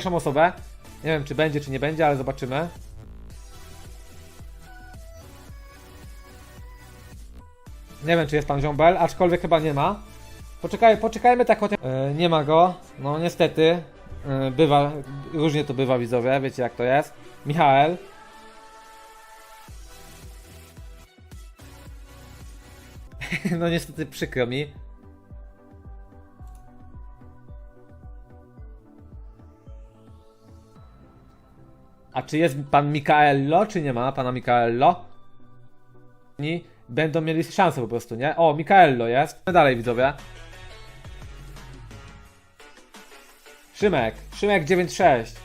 pierwszą osobę. Nie wiem, czy będzie, czy nie będzie, ale zobaczymy. Nie wiem, czy jest pan Żąbel, aczkolwiek chyba nie ma. Poczekaj, poczekajmy tak o e, Nie ma go. No niestety. E, bywa, różnie to bywa widzowie, wiecie jak to jest. Michael. no niestety przykro mi. A czy jest pan Mikaello, czy nie ma pana Mikaello? Oni będą mieli szansę po prostu, nie? O, Mikaello jest. Dalej widzowie. Szymek. Szymek 96.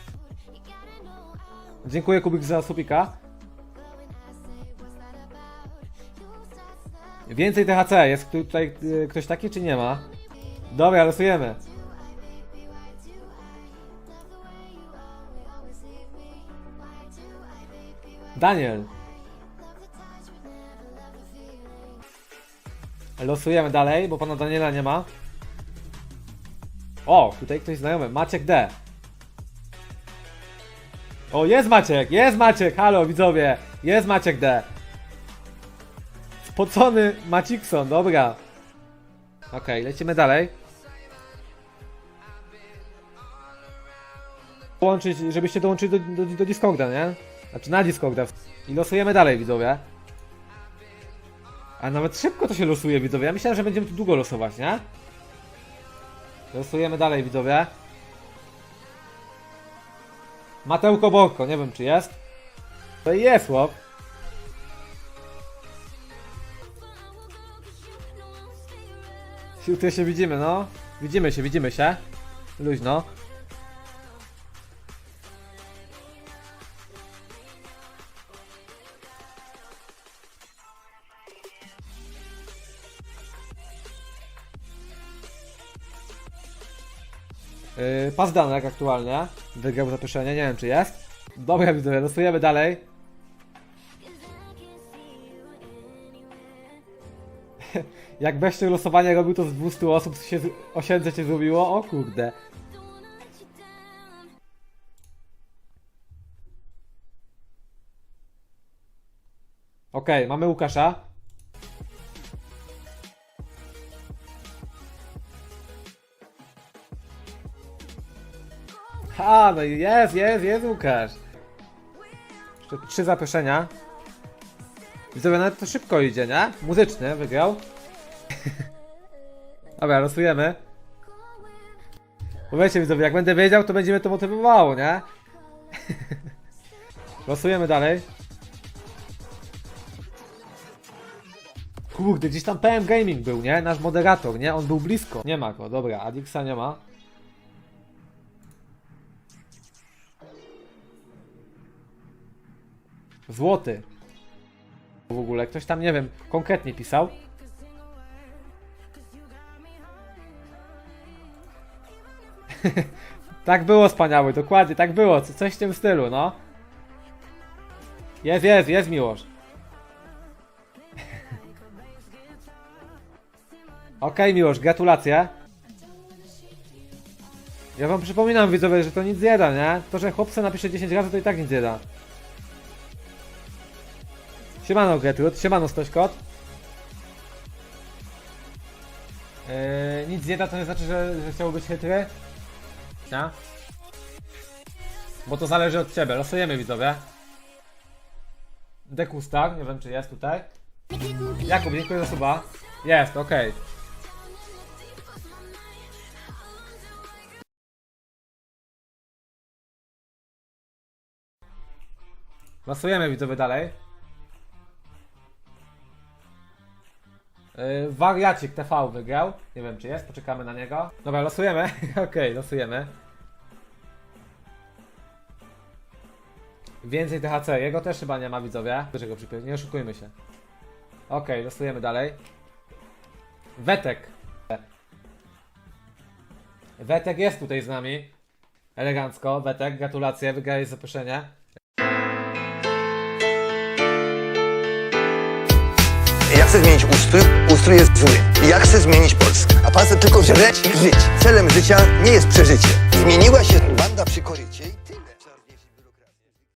Dziękuję Kubik za supika. Więcej THC. Jest tu- tutaj y, ktoś taki, czy nie ma? Dobra, losujemy. Daniel. Losujemy dalej, bo pana Daniela nie ma. O, tutaj ktoś znajomy. Maciek D. O, jest Maciek, jest Maciek, halo widzowie. Jest Maciek D. Spocony Macikson, dobra. Okej, lecimy dalej. Dołączyć, żebyście dołączyli do, do, do Discorda, nie? Znaczy na Discorda. I losujemy dalej, widzowie. A nawet szybko to się losuje, widzowie. Ja myślałem, że będziemy tu długo losować, nie? Losujemy dalej, widzowie. Matełko Borko, nie wiem czy jest. To jest chłop. Jutro się widzimy, no. Widzimy się, widzimy się. Luźno. Yy, pas aktualnie. Wygrał zaproszenie, nie wiem czy jest. Dobra, widzowie, losujemy dalej. Jak Beszczyk losowanie robił to z 200 osób, się z- osiedle cię zrobiło? O kurde. Okej, mamy Łukasza. A, no jest, jest, jest Łukasz. Jeszcze trzy zaproszenia. Widzowie, nawet to szybko idzie, nie? Muzyczny wygrał. Dobra, losujemy. Bo wiecie widzowie, jak będę wiedział, to będzie mnie to motywowało, nie? losujemy dalej. Kurde, gdzieś tam PM Gaming był, nie? Nasz moderator, nie? On był blisko. Nie ma go, dobra, Adixa nie ma. Złoty. W ogóle ktoś tam, nie wiem, konkretnie pisał. tak było wspaniały, dokładnie, tak było, co- coś w tym stylu, no. Jest, jest, jest Miłosz. Okej, Miłosz, gratulacje. Ja wam przypominam, widzowie, że to nic nie da, nie? To, że chłopca napisze 10 razy, to i tak nic nie da. Siemano Gertrud, siemano Stośkot. Yy, nic nie da, to nie znaczy, że, że chciałby być chytry. Nie? Bo to zależy od ciebie. Losujemy widzowie. Dekustar, nie wiem czy jest tutaj. Jakub, dziękuję za suba. Jest, okej. Losujemy widzowie dalej. Yy, wariacik TV wygrał. Nie wiem czy jest, poczekamy na niego. Dobra, losujemy. Okej, losujemy. Więcej THC, jego też chyba nie ma widzowie. Do czego przypomnę, nie oszukujmy się. Okej, losujemy dalej. Wetek. Wetek jest tutaj z nami. Elegancko, Wetek, gratulacje, wygrałeś zaproszenie. Ja chcę zmienić ustrój, ustrój jest zły. Ja chcę zmienić Polskę. A pan chce tylko żreć i żyć. Celem życia nie jest przeżycie. Zmieniła się banda przy korycie.